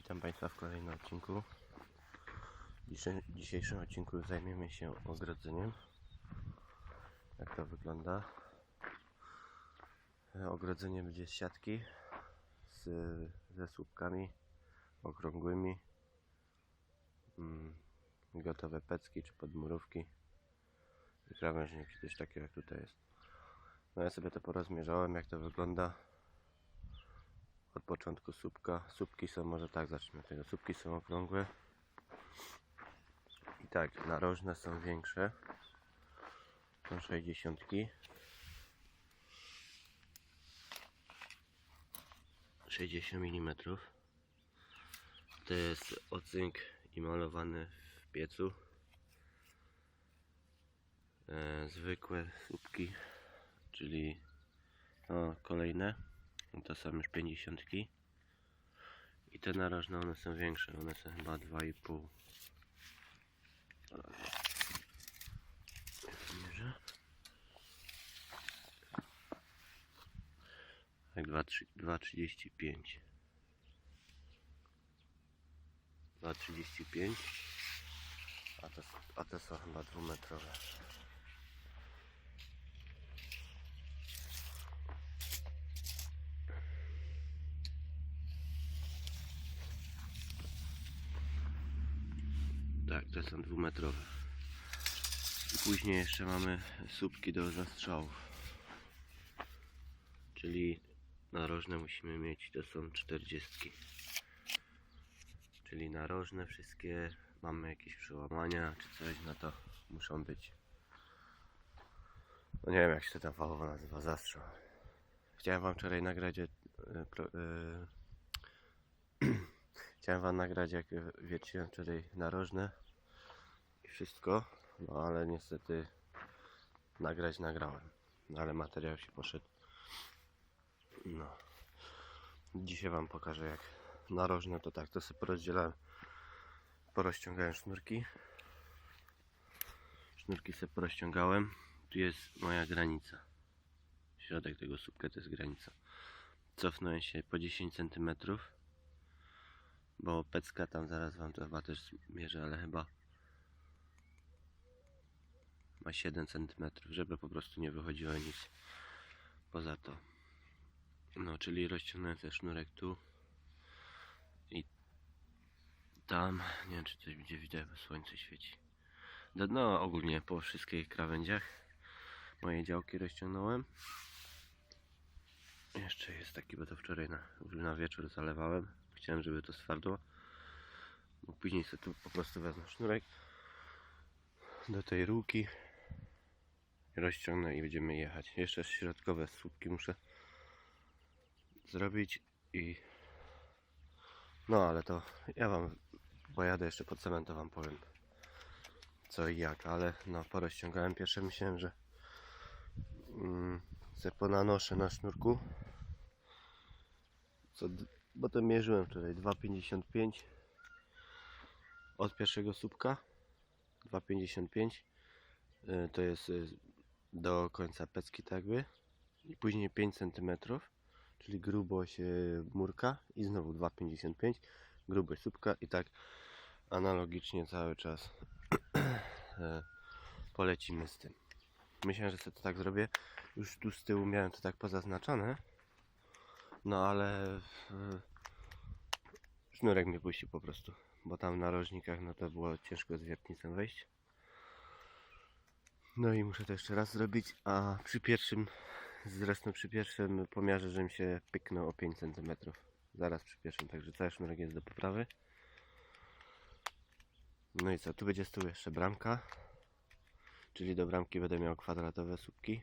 Witam Państwa w kolejnym odcinku. W dzisiejszym odcinku zajmiemy się ogrodzeniem. Jak to wygląda? Ogrodzenie będzie z siatki z, ze słupkami okrągłymi. Mm, gotowe pecki czy podmurówki. I krawężniki, coś takiego jak tutaj jest. No ja sobie to porozmierzałem, jak to wygląda od początku słupka. Słupki są, może tak zacznijmy od tego. Słupki są okrągłe. I tak, narożne są większe. Są 60. Sześćdziesiąt mm. To jest ocynk i malowany w piecu. E, zwykłe słupki, czyli no, kolejne. To są już 50. I te narożne one są większe, one są chyba 2,5. Mierzę. Tak 2,3 2,35. 2,35. A a te są chyba dwumetrowe. Tak, te są dwumetrowe. I później jeszcze mamy słupki do zastrzałów. Czyli narożne musimy mieć, to są 40. Czyli narożne wszystkie, mamy jakieś przełamania czy coś, no to muszą być. No nie wiem jak się to tam fachowo nazywa, zastrzał. Chciałem wam wczoraj nagrać e, e, Chciałem wam nagrać jak wierciłem wczoraj narożne i wszystko, no ale niestety nagrać nagrałem, no, ale materiał się poszedł. No. Dzisiaj wam pokażę jak narożne to tak, to sobie porozdzielałem, porozciągałem sznurki. Sznurki sobie porozciągałem. Tu jest moja granica. Środek tego słupka to jest granica. Cofnąłem się po 10 centymetrów bo pecka tam zaraz wam to chyba też zmierzę, ale chyba ma 7 cm, żeby po prostu nie wychodziło nic poza to. No, czyli rozciągnąłem ten sznurek tu i tam, nie wiem czy coś będzie widać, bo słońce świeci. No, ogólnie po wszystkich krawędziach moje działki rozciągnąłem. Jeszcze jest taki, bo to wczoraj na, na wieczór zalewałem. Chciałem, żeby to swardło. Bo później sobie po prostu wezmę sznurek do tej rurki. Rozciągnę i będziemy jechać. Jeszcze środkowe słupki muszę zrobić i no ale to ja wam pojadę jeszcze pod cement, to wam powiem co i jak, ale no porozciągałem pierwsze myślałem, że mm, se ponanoszę na sznurku co, bo to mierzyłem wczoraj 2,55 od pierwszego słupka. 2,55 Y, to jest y, do końca pecki tak by. I później 5 cm czyli grubość y, murka i znowu 2,55 grubość słupka i tak analogicznie cały czas e, polecimy z tym. Myślałem, że sobie to tak zrobię. Już tu z tyłu miałem to tak pozaznaczone no ale y, sznurek mnie puści po prostu bo tam na rożnikach no to było ciężko z wiertnicą wejść no i muszę to jeszcze raz zrobić, a przy pierwszym, zresztą przy pierwszym pomiarze, żebym się pyknął o 5 cm. Zaraz przy pierwszym, także cały sznurek jest do poprawy. No i co, tu będzie z tyłu jeszcze bramka. Czyli do bramki będę miał kwadratowe słupki.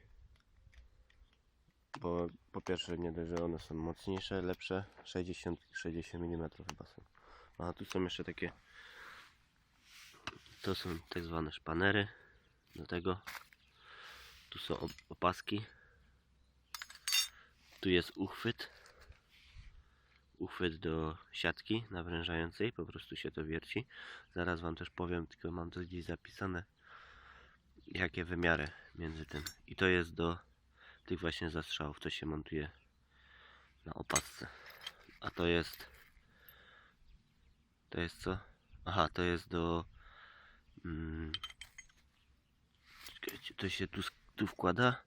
Bo po pierwsze nie dość, że one są mocniejsze, lepsze, 60, 60 mm chyba są. A tu są jeszcze takie, to są tak zwane szpanery do tego. Tu są op- opaski. Tu jest uchwyt. Uchwyt do siatki nawrężającej, po prostu się to wierci. Zaraz Wam też powiem, tylko mam to gdzieś zapisane, jakie wymiary między tym. I to jest do tych właśnie zastrzałów, to się montuje na opasce. A to jest To jest co? Aha, to jest do... Mm, to się tu, tu wkłada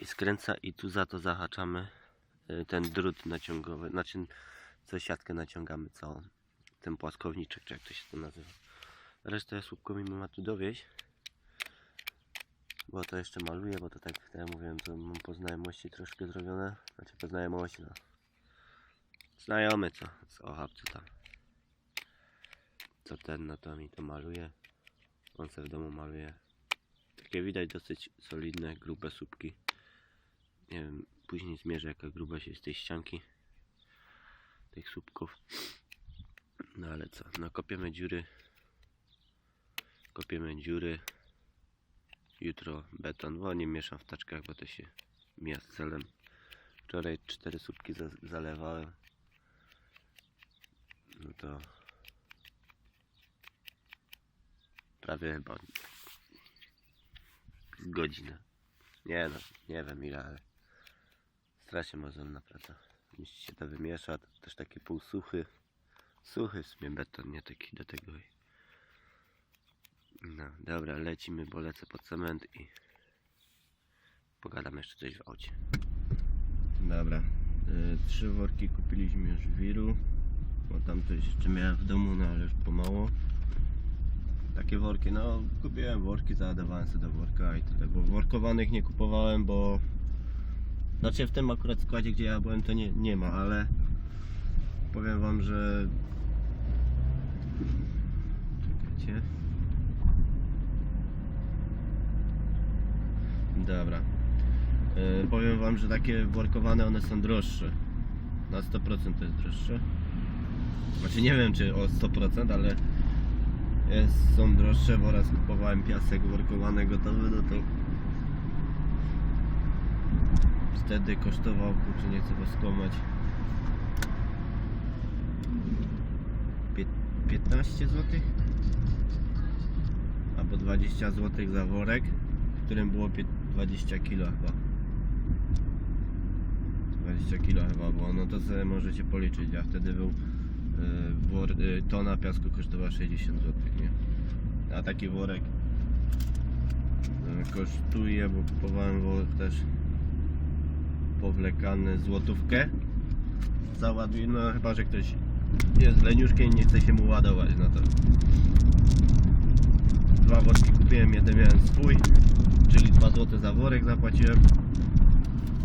i skręca i tu za to zahaczamy y, ten drut naciągowy, znaczy co siatkę naciągamy całą. Ten płaskowniczek, czy jak to się to nazywa. Resztę słupko mi ma tu dowieść. Bo to jeszcze maluję, bo to tak, tak jak mówiłem, to mam po znajomości troszkę zrobione. Znaczy po znajomości, no. Znajomy co, z ochapcu tam. Co ten, no to mi to maluje. On se w domu maluje. Takie widać dosyć solidne, grube słupki. Nie wiem, później zmierzę jaka grubość jest tej ścianki. Tych słupków. No ale co, no kopiemy dziury. Kopiemy dziury. Jutro beton, bo nie mieszam w taczkach, bo to się mija z celem. Wczoraj cztery słupki za zalewałem. No to prawie chyba godzinę. Nie no, nie wiem ile, ale strasznie mozolna praca. Jeśli się to wymiesza, to też taki półsuchy. Suchy w sumie beton, nie taki do tego. No, dobra, lecimy, bo lecę po cement i pogadam jeszcze coś w aucie. Dobra, y, trzy worki kupiliśmy już wiru, bo tam coś jeszcze miałem w domu, no ale już pomału. Takie worki, no kupiłem worki, załadowałem sobie do worka i tyle, bo workowanych nie kupowałem, bo znaczy w tym akurat składzie, gdzie ja byłem, to nie, nie ma, ale powiem wam, że czekajcie. Dobra. E, powiem wam, że takie workowane one są droższe. Na 100% to jest droższe. Znaczy nie wiem czy o 100%, ale jest, są droższe, bo raz kupowałem piasek workowany gotowy, no to wtedy kosztował, kurczę nie chcę was skłamać Pię- 15 zł albo 20 zł za worek w którym było pie- 20 kg chyba. 20 kg chyba było, no to sobie możecie policzyć, a wtedy był y, wor, y, tona piasku kosztowała 60 zł, nie? A taki worek y, kosztuje, bo kupowałem worek też powlekany złotówkę. Załaduj, no chyba, że ktoś jest leniuszkiem i nie chce się mu ładować, no to dwa worki kupiłem, jeden miałem swój czyli 2 zł za worek zapłaciłem.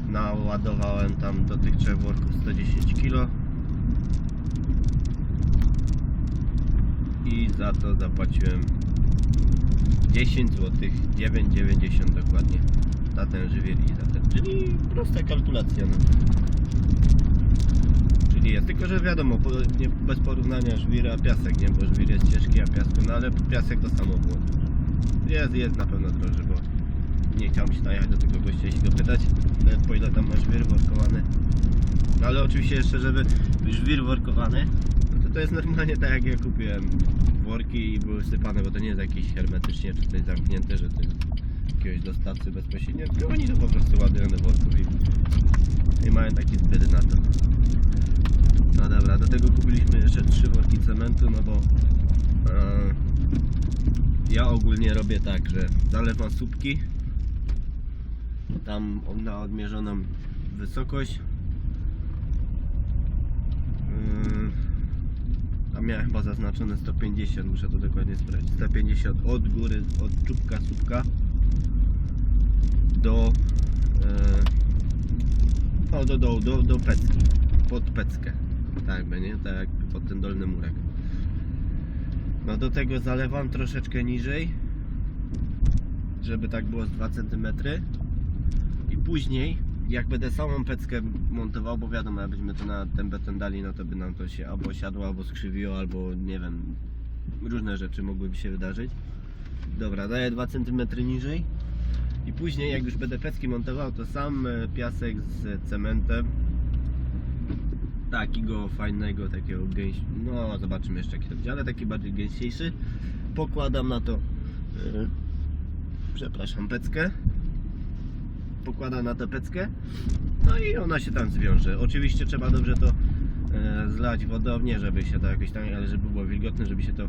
Naładowałem tam do tych trzech worków 110 kg i za to zapłaciłem 10 zł 9,90 dokładnie za ten żywiel i za ten czyli prosta kalkulacja no. czyli jest, tylko że wiadomo nie, bez porównania żwira a piasek, nie, bo żwir jest ciężki a piasku, no ale piasek to samo było. Jest, jest na pewno droższy, nie chciałem się najechać do tego gościa i go pytać, e, po ile tam ma żwir workowany. No ale oczywiście jeszcze, żeby żwir workowany, no to to jest normalnie tak jak ja kupiłem worki i były sypane, bo to nie jest jakieś hermetycznie czy coś zamknięte, że jest jakiegoś dostawcy bezpośrednio, tylko oni to po prostu ładują do worków i, i mają taki zbyt na to. No dobra, do tego kupiliśmy jeszcze trzy worki cementu, no bo e, ja ogólnie robię tak, że zalewam słupki tam na odmierzoną wysokość. Yy, tam miałem chyba zaznaczone 150, muszę to dokładnie sprawdzić. 150 od góry, od czubka słupka do yy, o, do dołu, do, do pecki pod peckę. Tak nie? Tak jak pod ten dolny murek. No do tego zalewam troszeczkę niżej żeby tak było z 2 cm później jak będę samą peckę montował, bo wiadomo, jakbyśmy to na ten beton dali, no to by nam to się albo siadło, albo skrzywiło, albo nie wiem, różne rzeczy mogłyby się wydarzyć. Dobra, daję 2 cm niżej. I później jak już będę pecki montował, to sam e, piasek z cementem. Takiego fajnego, takiego gęś... no zobaczymy jeszcze jak to będzie, ale taki bardziej gęściejszy pokładam na to yy, przepraszam, peckę pokładam na tę peckę no i ona się tam zwiąże oczywiście trzeba dobrze to e, zlać wodą, nie żeby się to jakoś tam, ale żeby było wilgotne, żeby się to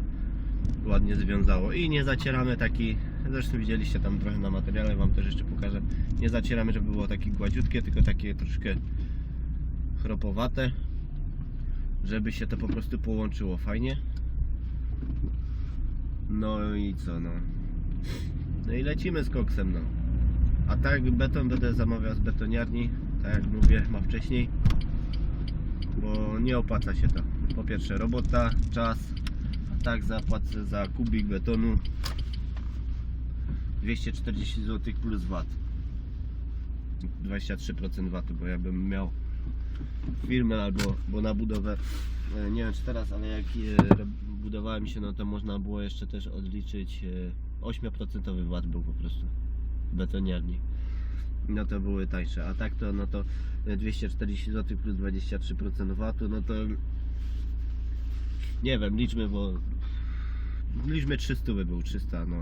ładnie związało. I nie zacieramy taki, zresztą widzieliście tam trochę na materiale, Wam też jeszcze pokażę. Nie zacieramy, żeby było takie gładziutkie, tylko takie troszkę chropowate, żeby się to po prostu połączyło fajnie. No i co no. No i lecimy z koksem no. A tak beton będę zamawiał z betoniarni, tak jak mówię, ma wcześniej. Bo nie opłaca się to. Po pierwsze robota, czas, a tak zapłacę za kubik betonu 240 zł plus VAT. 23% VAT, bo ja bym miał firmę albo bo na budowę, e, nie wiem czy teraz, ale jak e, budowałem się, no to można było jeszcze też odliczyć e, 8% VAT był po prostu betoniarni. No to były tańsze, a tak to no to e, 240 zł plus 23% VAT-u, no to nie wiem, liczmy, bo liczmy 300 by był, 300, no.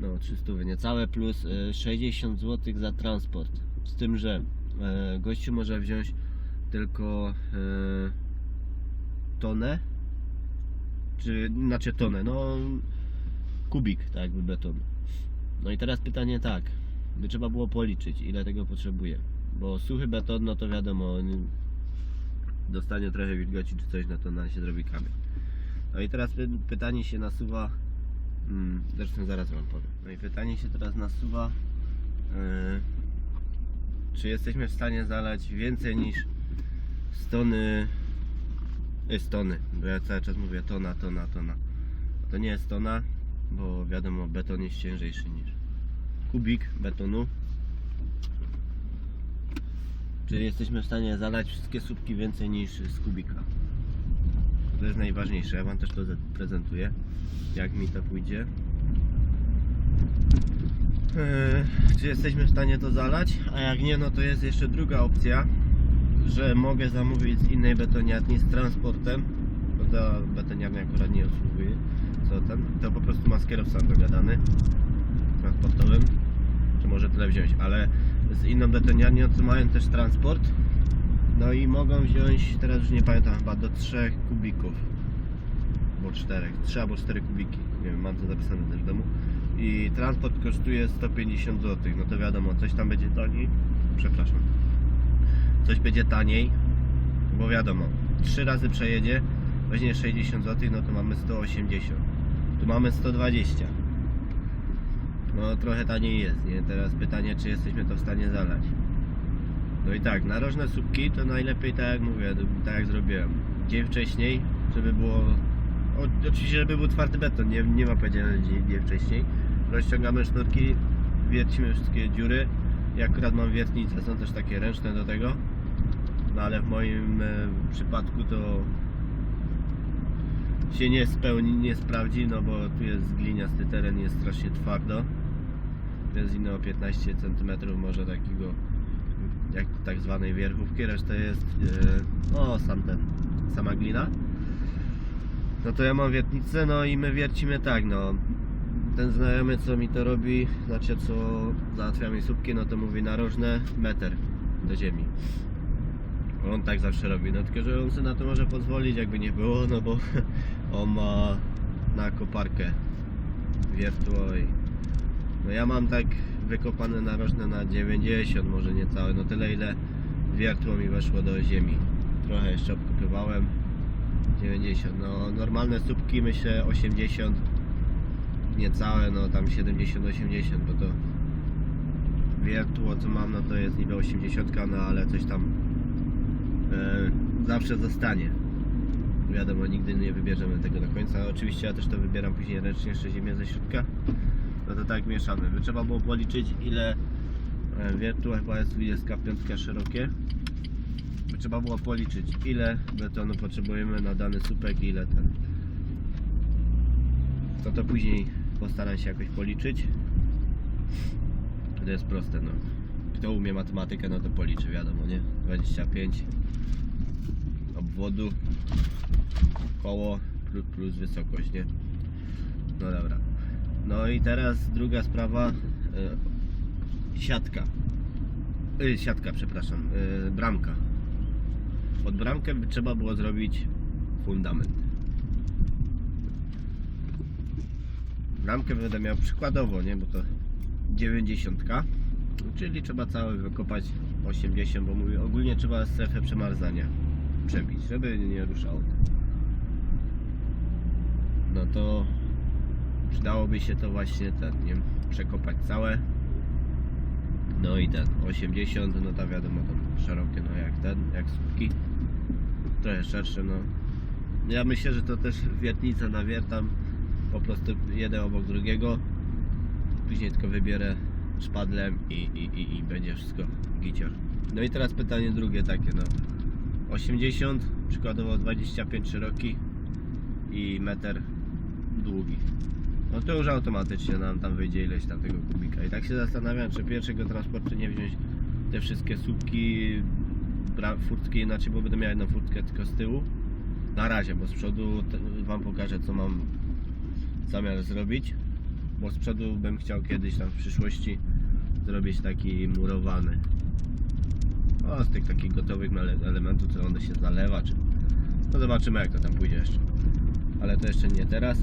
No, 300 niecałe plus e, 60 zł za transport. Z tym, że e, gościu może wziąć tylko e, tonę, czy znaczy tonę, no kubik, tak jakby betonu. No i teraz pytanie tak, by trzeba było policzyć, ile tego potrzebuje. Bo suchy beton, no to wiadomo, on dostanie trochę wilgoci czy coś, no to na się zrobi kamień. No i teraz py- pytanie się nasuwa, mm, zresztą zaraz wam powiem. No i pytanie się teraz nasuwa, yy, czy jesteśmy w stanie zalać więcej niż stony, y, stony, bo ja cały czas mówię tona, tona, tona. To nie jest tona, bo wiadomo, beton jest ciężejszy niż kubik betonu. Czyli jesteśmy w stanie zalać wszystkie słupki więcej niż z kubika. To jest najważniejsze. Ja Wam też to prezentuję, jak mi to pójdzie. Eee, Czy jesteśmy w stanie to zalać? A jak nie, no to jest jeszcze druga opcja, że mogę zamówić z innej betoniarni z transportem, bo ta betoniarnia akurat nie obsługuje, co ten, to po prostu ma z kierowcą dogadany transportowym, czy może tyle wziąć, ale z inną betoniarnią, co mają też transport, no i mogą wziąć, teraz już nie pamiętam, chyba do 3 kubików, albo 4, 3 albo 4 kubiki, nie wiem, mam to zapisane też w domu. I transport kosztuje 150 zł, no to wiadomo, coś tam będzie taniej, przepraszam, coś będzie taniej, bo wiadomo, 3 razy przejedzie, weźmie 60 zł, no to mamy 180, tu mamy 120, no trochę taniej jest, nie? Teraz pytanie, czy jesteśmy to w stanie zalać. No i tak, narożne słupki to najlepiej tak jak mówię, tak jak zrobiłem. Dzień wcześniej, żeby było. O, oczywiście, żeby był twardy beton, nie, nie ma powiedziane dzień, dzień wcześniej. Rozciągamy sznurki, wiercimy wszystkie dziury. Ja akurat mam wiertnice, są też takie ręczne do tego. No ale w moim e, przypadku to się nie spełni, nie sprawdzi, no bo tu jest gliniasty teren, jest strasznie twardo. Inne o 15 cm może takiego jak tak zwanej wierchówki, reszta jest e, no sam ten, sama glina. No to ja mam wiertnicę, no i my wiercimy tak, no. Ten znajomy co mi to robi, znaczy co załatwia mi słupki, no to mówi narożne meter do ziemi. On tak zawsze robi, no tylko że on sobie na to może pozwolić, jakby nie było, no bo on ma na koparkę wiertło i no ja mam tak wykopane narożne na 90, może niecałe, no tyle ile wiertło mi weszło do ziemi. Trochę jeszcze obkopywałem. 90, no normalne słupki myślę 80, niecałe, no tam 70-80, bo to wiertło co mam, no to jest niby 80, no ale coś tam e, zawsze zostanie. Wiadomo, nigdy nie wybierzemy tego do końca. Oczywiście ja też to wybieram później ręcznie jeszcze ziemię ze środka. No to tak mieszamy. By trzeba było policzyć ile e, wiertło chyba jest 25 szerokie. By trzeba było policzyć ile betonu potrzebujemy na dany słupek i ile ten. To to później postaram się jakoś policzyć. To jest proste no. Kto umie matematykę no to policzy wiadomo nie? 25 obwodu koło plu- plus wysokość nie? No dobra. No i teraz druga sprawa. y, siatka. Y, siatka, przepraszam. y, bramka. pod bramkę trzeba było zrobić fundament. Bramkę będę miał przykładowo, nie? Bo to 90, czyli trzeba cały wykopać 80, bo mówię, ogólnie trzeba strefę przemarzania przebić, żeby nie ruszało. No to przydałoby się to właśnie ten, nie? Przekopać całe. No i ten 80, no to wiadomo tam szerokie, no jak ten, jak słupki. Trochę szersze, no. Ja myślę, że to też wiertnica nawiertam po prostu jeden obok drugiego. Później tylko wybierę szpadlem i, i, i, i będzie wszystko gicior. No i teraz pytanie drugie takie, no. 80, przykładowo 25 szeroki i metr długi. No to już automatycznie nam tam wyjdzie ileś tam tego kubika. I tak się zastanawiam, czy pierwszego transportu nie wziąć te wszystkie słupki, furtki inaczej, bo będę miał jedną furtkę tylko z tyłu. Na razie, bo z przodu Wam pokażę co mam zamiar zrobić. Bo z przodu bym chciał kiedyś tam w przyszłości zrobić taki murowany. O, z tych takich gotowych ele- elementów, co on się zalewa, czy... No zobaczymy jak to tam pójdzie jeszcze. Ale to jeszcze nie teraz.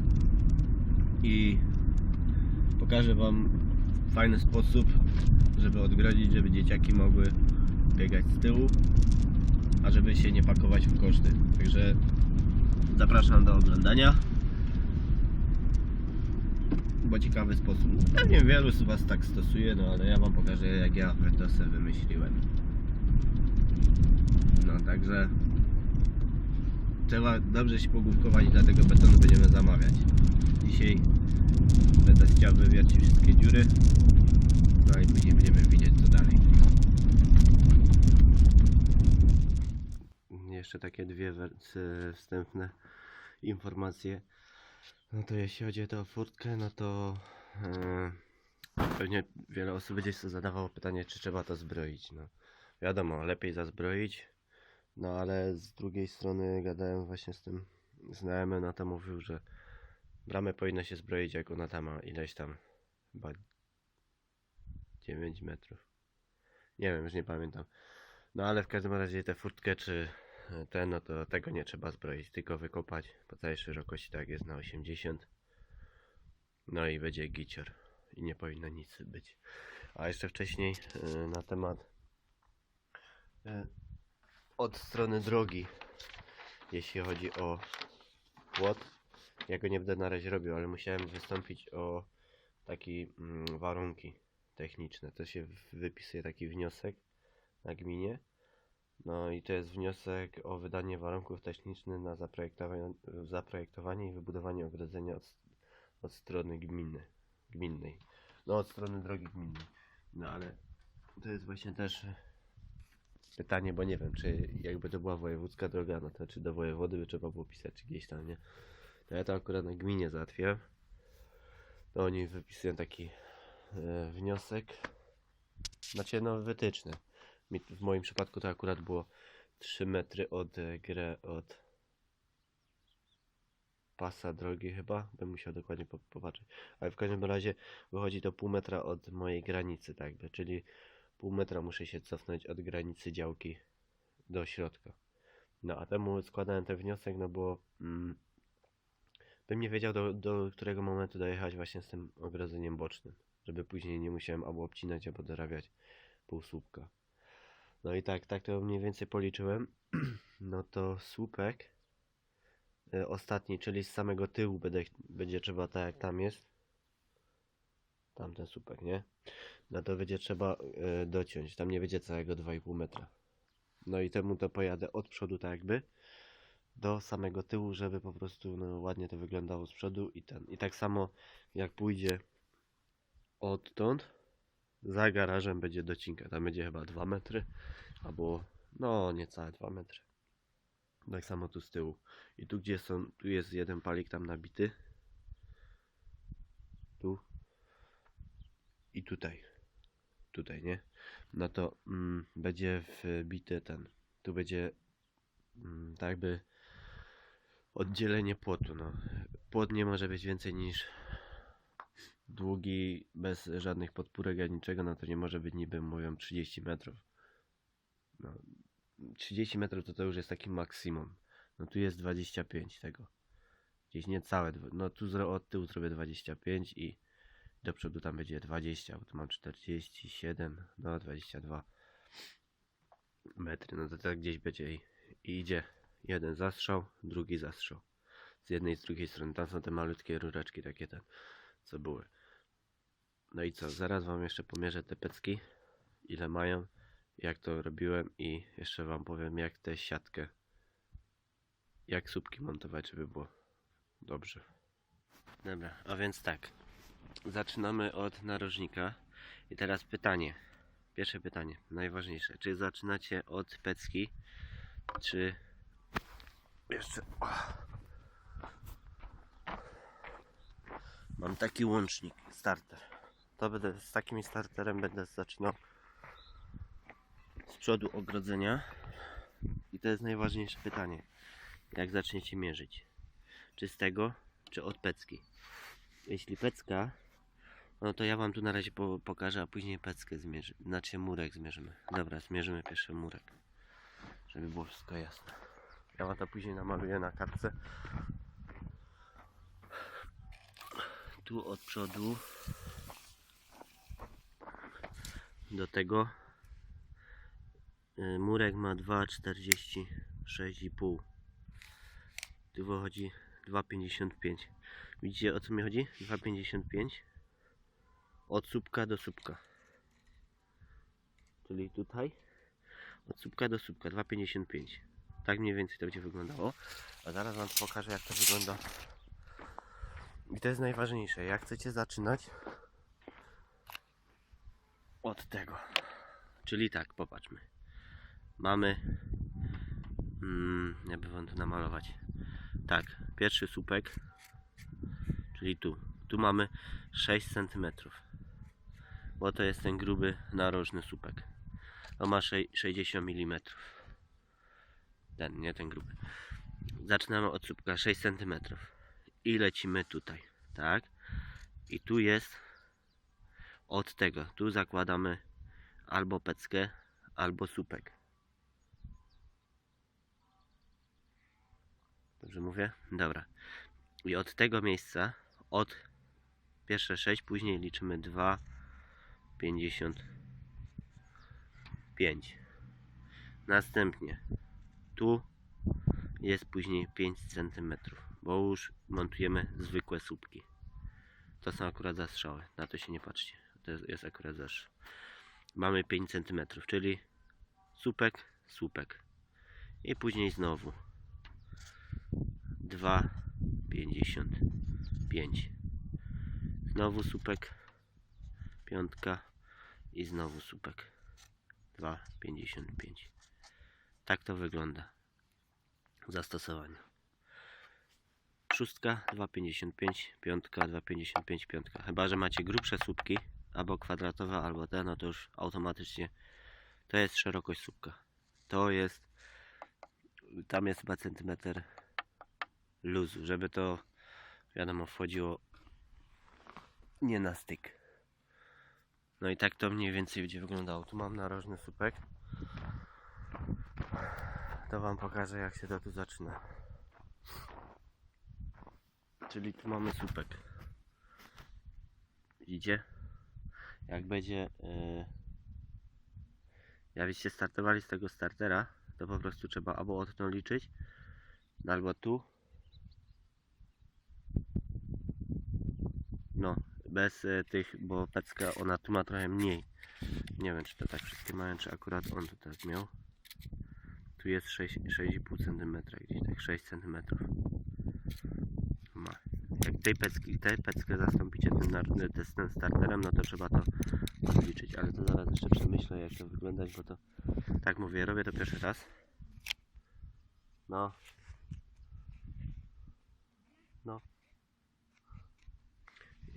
I pokażę Wam fajny sposób, żeby odgrodzić, żeby dzieciaki mogły biegać z tyłu, a żeby się nie pakować w koszty. Także zapraszam do oglądania. Bo ciekawy sposób. Pewnie wielu z Was tak stosuje, no ale ja Wam pokażę jak ja to sobie wymyśliłem. No także trzeba dobrze się pogłówkować, dlatego betonu będziemy zamawiać. Dzisiaj będę chciał wywiercić wszystkie dziury. No i później będziemy widzieć co dalej. Jeszcze takie dwie wstępne informacje. No to jeśli chodzi o tę furtkę, no to e, pewnie wiele osób będzie sobie zadawało pytanie, czy trzeba to zbroić. No wiadomo, lepiej zazbroić, no ale z drugiej strony gadałem właśnie z tym znajomym, no to mówił, że bramę powinno się zbroić jak ona tam ma ileś tam chyba 9 metrów. Nie wiem, już nie pamiętam. No ale w każdym razie tę furtkę czy ten, no to tego nie trzeba zbroić, tylko wykopać po całej szerokości, tak jest na 80. No i będzie gicior i nie powinno nic być. A jeszcze wcześniej y, na temat od strony drogi, jeśli chodzi o płot. Ja go nie będę na razie robił, ale musiałem wystąpić o takie mm, warunki techniczne. To się wypisuje taki wniosek na gminie. No i to jest wniosek o wydanie warunków technicznych na zaprojektowanie, zaprojektowanie i wybudowanie ogrodzenia od, od strony gminy, gminnej. No od strony drogi gminnej. No ale to jest właśnie też pytanie, bo nie wiem, czy jakby to była wojewódzka droga, no to czy do wojewody by trzeba było pisać, czy gdzieś tam, nie? To ja to akurat na gminie załatwiłem. To oni wypisują taki e, wniosek. Znaczy, no wytyczne. Mi- W moim przypadku to akurat było 3 metry od e, grę od pasa drogi chyba. Bym musiał dokładnie po, popatrzeć. Ale w każdym razie wychodzi to pół metra od mojej granicy, tak jakby. Czyli pół metra muszę się cofnąć od granicy działki do środka. No a temu składałem ten wniosek, no bo mm, bym nie wiedział do, do którego momentu dojechać właśnie z tym ogrodzeniem bocznym. Żeby później nie musiałem albo obcinać, albo dorabiać półsłupka. No i tak, tak to mniej więcej policzyłem. No to słupek y, ostatni, czyli z samego tyłu będę, będzie trzeba tak jak tam jest. Tamten słupek, nie? No to będzie trzeba y, dociąć. Tam nie będzie całego 2,5 metra. No i temu to pojadę od przodu tak jakby do samego tyłu, żeby po prostu no, ładnie to wyglądało z przodu i ten. I tak samo jak pójdzie odtąd za garażem będzie docinka. Tam będzie chyba 2 metry albo no niecałe 2 metry. Tak samo tu z tyłu. I tu gdzie są, tu jest jeden palik tam nabity. Tu. I tutaj. Tutaj, nie? No to mm, będzie wbity ten. Tu będzie mm, tak jakby oddzielenie płotu. No. Płot nie może być więcej niż długi, bez żadnych podpórek ani niczego, no to nie może być niby mówią 30 metrów. No, 30 metrów to to już jest taki maksimum. No tu jest 25 tego. Gdzieś niecałe, no tu od tyłu zrobię 25 i do przodu tam będzie 20, bo tu mam 47, no 22 metry, no to tak gdzieś będzie i, idzie jeden zastrzał, drugi zastrzał. Z jednej z drugiej strony, tam są te malutkie rureczki takie te, co były. No i co, zaraz wam jeszcze pomierzę te pecki, ile mają, jak to robiłem i jeszcze wam powiem jak tę siatkę, jak słupki montować, żeby było dobrze. Dobra, a więc tak, zaczynamy od narożnika i teraz pytanie, pierwsze pytanie, najważniejsze, czy zaczynacie od pecki, czy jeszcze... Mam taki łącznik, starter. To będę z takim starterem będę zaczynał z przodu ogrodzenia. I to jest najważniejsze pytanie. Jak zaczniecie mierzyć? Czy z tego, czy od pecki? Jeśli pecka, no to ja wam tu na razie po, pokażę, a później peckę zmierzy. Znaczy murek zmierzymy. Dobra, zmierzymy pierwszy murek. Żeby było wszystko jasne. Ja wam to później namaluję na kartce. Tu od przodu do tego y, murek ma 2,46,5 tu wychodzi 2,55 widzicie o co mi chodzi? 2,55 od słupka do słupka czyli tutaj od słupka do słupka 2,55 tak mniej więcej to będzie wyglądało a zaraz wam pokażę jak to wygląda i to jest najważniejsze jak chcecie zaczynać od tego. Czyli tak, popatrzmy. Mamy. Mm, jakby wam to namalować. Tak, pierwszy słupek, czyli tu. Tu mamy 6 cm. Bo to jest ten gruby narożny słupek. To ma sze- 60 mm. Ten, nie ten gruby. Zaczynamy od słupka 6 cm. I lecimy tutaj, tak? I tu jest od tego. Tu zakładamy albo peckę, albo słupek. Dobrze mówię? Dobra. I od tego miejsca, od pierwsze 6, później liczymy 2, 55. Następnie tu jest później 5 cm, bo już montujemy zwykłe słupki. To są akurat zastrzały, na to się nie patrzcie. To jest, akurat zastrz. Mamy 5 cm, czyli słupek, słupek. I później znowu 2,55. Znowu słupek, piątka i znowu słupek 2,55. Tak to wygląda w zastosowaniu. Szóstka 2,55, piątka 2,55, piątka. Chyba, że macie grubsze słupki, albo kwadratowe, albo te, no to już automatycznie to jest szerokość słupka. To jest, tam jest chyba centymetr luzu, żeby to, wiadomo, wchodziło nie na styk. No i tak to mniej więcej będzie wyglądało. Tu mam narożny słupek. To wam pokażę jak się to tu zaczyna. Czyli tu mamy słupek. Widzicie? Jak będzie. Yy... Jakbyście startowali z tego startera, to po prostu trzeba albo od tą liczyć, albo tu. No, bez y, tych, bo pecka ona tu ma trochę mniej. Nie wiem, czy to tak wszystkie mają, czy akurat on tu tak miał. Tu jest 6 6,5 cm, gdzieś tak 6 cm ma. Jak tej pecki, tej peckę zastąpicie tym, tym starterem, no to trzeba to odliczyć, ale to zaraz jeszcze przemyślę jak to wyglądać, bo to tak mówię, robię to pierwszy raz. No.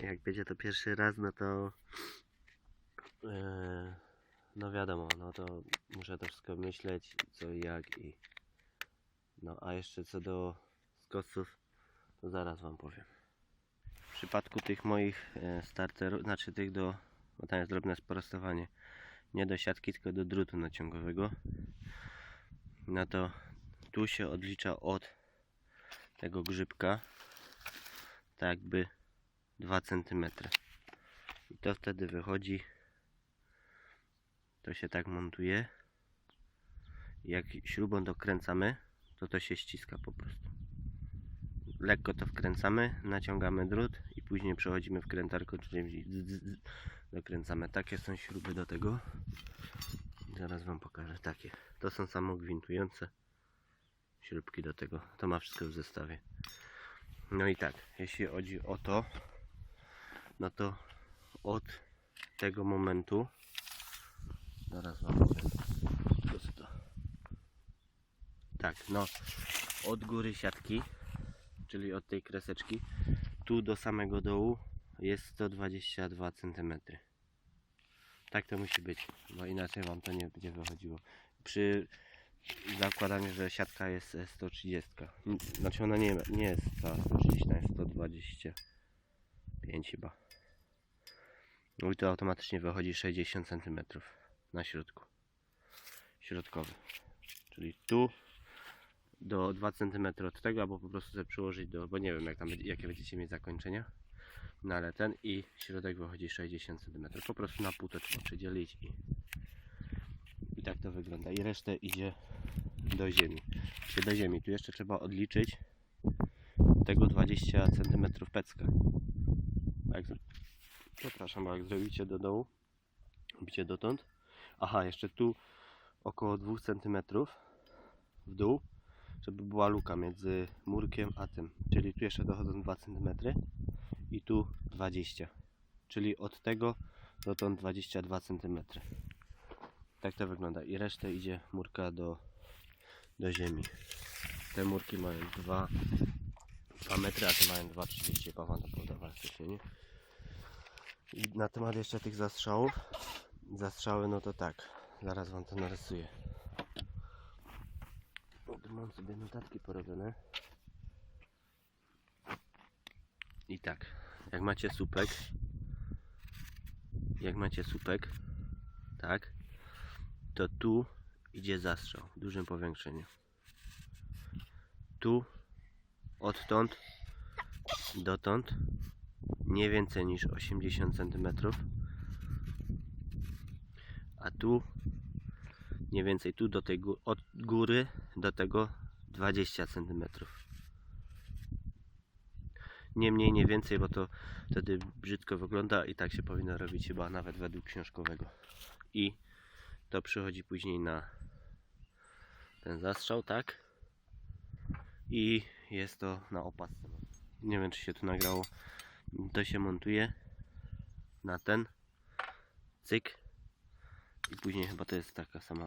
Jak będzie to pierwszy raz, no to yy, no wiadomo, no to muszę to wszystko myśleć, co i jak i no a jeszcze co do skosów, to zaraz Wam powiem. W przypadku tych moich e, starterów, znaczy tych do, bo tam jest drobne sprostowanie, nie do siatki, tylko do drutu naciągowego. no to tu się odlicza od tego grzybka tak jakby 2 cm. I to wtedy wychodzi. To się tak montuje. Jak śrubą dokręcamy, to to się ściska po prostu. Lekko to wkręcamy, naciągamy drut i później przechodzimy wkrętarką, z- dokręcamy. Takie są śruby do tego. Zaraz Wam pokażę takie. To są samogwintujące śrubki do tego. To ma wszystko w zestawie. No i tak, jeśli chodzi o to, no to od tego momentu zaraz wam to tak, no od góry siatki czyli od tej kreseczki tu do samego dołu jest 122 cm tak to musi być, bo inaczej wam to nie będzie wychodziło. Przy zakładaniu, że siatka jest e, 130 N- znaczy ona nie, nie jest cała 130, ona jest 125 chyba i to automatycznie wychodzi 60 cm na środku. Środkowy. Czyli tu do 2 cm od tego, albo po prostu sobie przyłożyć do, bo nie wiem jak tam, jakie będziecie mieć zakończenia. No ale ten i środek wychodzi 60 cm. Po prostu na pół to trzeba przedzielić i, i tak to wygląda. I resztę idzie do ziemi. Czy do ziemi. Tu jeszcze trzeba odliczyć tego 20 cm pecka. Jak, z- Przepraszam, jak zrobicie do dołu, bicie dotąd. Aha, jeszcze tu około 2 cm w dół, żeby była luka między murkiem a tym. Czyli tu jeszcze dochodzą 2 cm i tu 20. Czyli od tego dotąd 22 cm. Tak to wygląda. I resztę idzie murka do, do ziemi. Te murki mają 2, 2 metry, a te mają 2,30 chyba wam to podawałem wcześniej, nie? I na temat jeszcze tych zastrzałów. Zastrzały, no to tak. Zaraz wam to narysuję. Tu Mam sobie notatki porobione. I tak. Jak macie słupek. Jak macie słupek. Tak. To tu idzie zastrzał w dużym powiększeniu. Tu odtąd dotąd nie więcej niż 80 cm a tu nie więcej tu do tej gó- od góry do tego 20 cm nie mniej, nie więcej, bo to wtedy brzydko wygląda i tak się powinno robić chyba nawet według książkowego. I to przychodzi później na ten zastrzał, tak? I jest to na opasce. Nie wiem czy się tu nagrało to się montuje na ten cyk. I później chyba to jest taka sama